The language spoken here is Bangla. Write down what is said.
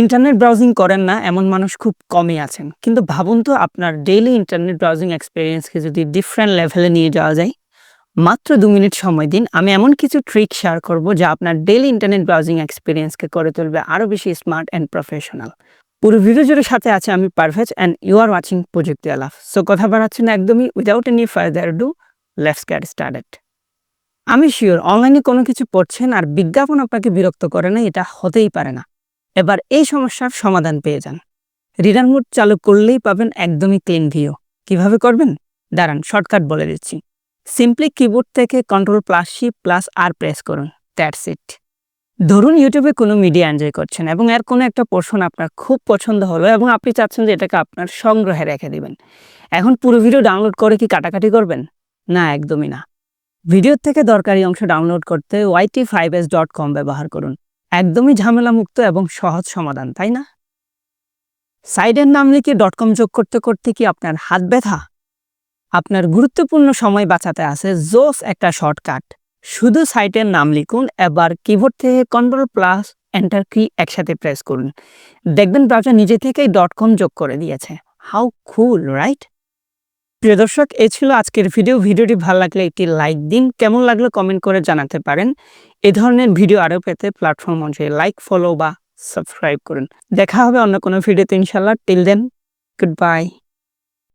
ইন্টারনেট ব্রাউজিং করেন না, এমন মানুষ খুব কমই আছেন। কিন্তু ভাবুন তো, আপনার ডেইলি ইন্টারনেট ব্রাউজিং এক্সপিরিয়েন্সকে যদি ডিফারেন্ট লেভেলে নিয়ে যাওয়া যায়। মাত্র দু মিনিট সময় দিন। আমি এমন কিছু ট্রিক শেয়ার করব যা আপনার ডেইলি ইন্টারনেট ব্রাউজিং এক্সপিরিয়েন্সকে করে তুলবে আরও বেশি স্মার্ট অ্যান্ড প্রফেশনাল। পুরো ভিডিও জুড়ে সাথে আছে আমি Parvez and you are watching Projukti Alap. So কথা বাড়াচ্ছি না একদমই without any further do let's get started. আমি শিওর অনলাইনে কোনো কিছু পড়ছেন আর বিজ্ঞাপন আপনাকে বিরক্ত করে না, এটা হতেই পারে না। এবার এই সমস্যার সমাধান পেয়ে যান। রিডার মোড চালু করলেই পাবেন একদমই ক্লিন ভিও কীভাবে করবেন? দাঁড়ান শর্টকাট বলে দিচ্ছি। সিম্পলি কিবোর্ড থেকে control plus shift plus R press করুন। That's it. ধরুন ইউটিউবে কোনো মিডিয়া এনজয় করছেন এবং এর কোনো একটা পোর্শন আপনার খুব পছন্দ হলো এবং আপনি চাচ্ছেন যে এটাকে আপনার সংগ্রহে রেখে দিবেন। এখন পুরো ভিডিও ডাউনলোড করে কি কাটাকাটি করবেন? না, একদমই না। ভিডিওর থেকে দরকারি অংশ ডাউনলোড করতে yt5s.com ব্যবহার করুন। একদমই ঝামেলামুক্ত এবং সহজ সমাধান, তাই না? সাইটের নাম লিখে ডট কম যোগ করতে করতে কি আপনার হাত ব্যথা? আপনার গুরুত্বপূর্ণ সময় বাঁচাতে আছে জোস একটা শর্টকাট। শুধু সাইটের নাম লিখুন এবার কিবোর্ড থেকে কন্ট্রোল প্লাস এন্টার কি একসাথে প্রেস করুন। দেখবেন ব্রাউজার নিজে থেকেই ডট কম যোগ করে দিয়েছে। How cool right? প্রিয় দর্শক এ ছিল আজকের ভিডিও। ভিডিওটি ভালো লাগলে একটি লাইক দিন। কেমন লাগল কমেন্ট করে জানাতে পারেন। এ ধরনের ভিডিও আরও পেতে প্ল্যাটফর্ম অনুযায়ী লাইক, ফলো বা সাবস্ক্রাইব করুন। দেখা হবে অন্য কোনো ভিডিওতে ইনশাল্লাহ। Till then good bye.